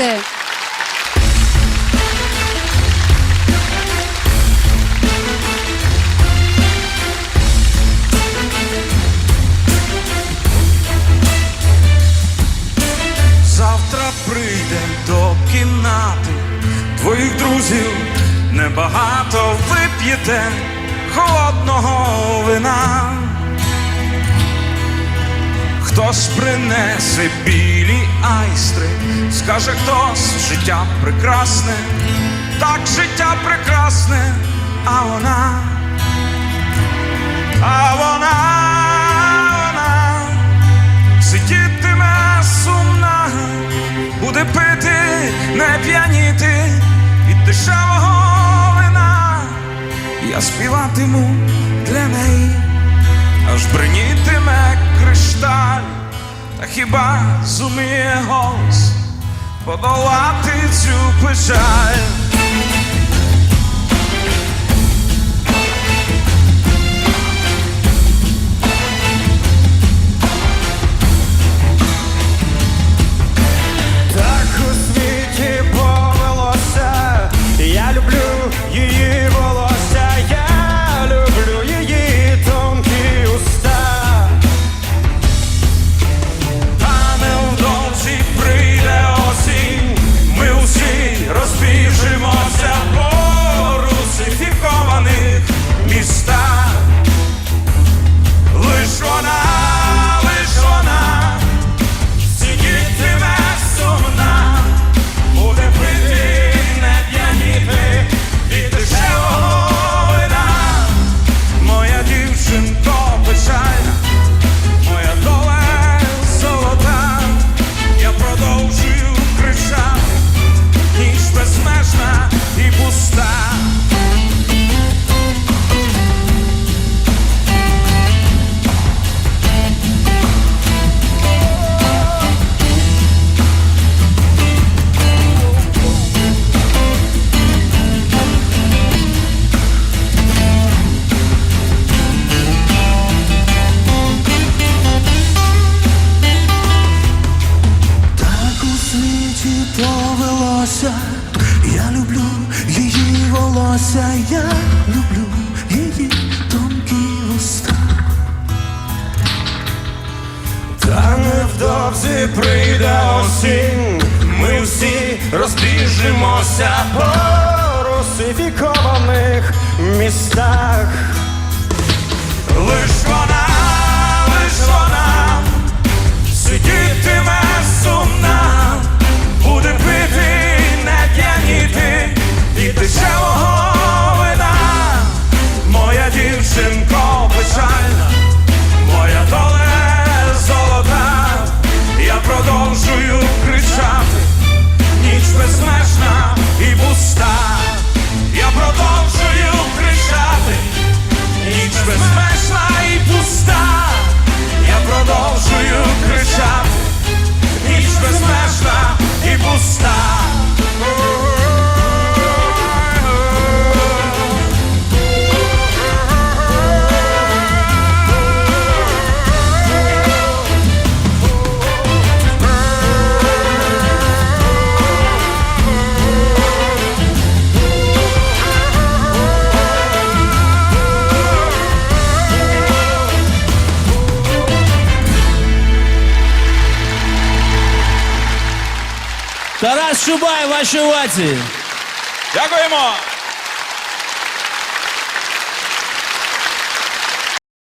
Заспівайте. Завтра прийде до кімнати твоїх друзів небагато вип'єте холодного вина. Хтось принесе білі айстри, скаже хтось життя прекрасне, так життя прекрасне, а вона, а вона, вона сидітиме сумна, буде пити, не п'яніти від дешевого вина. Я співатиму для неї, аж кришталь, та хіба зуміє голос подолати цю печаль. Повелося, я люблю її волосся, я люблю її тонкі уста. Та невдовзі прийде осінь, ми всі розбіжимося по русифікованих містах. Тарас Чубай, ваші овації. Дякуємо!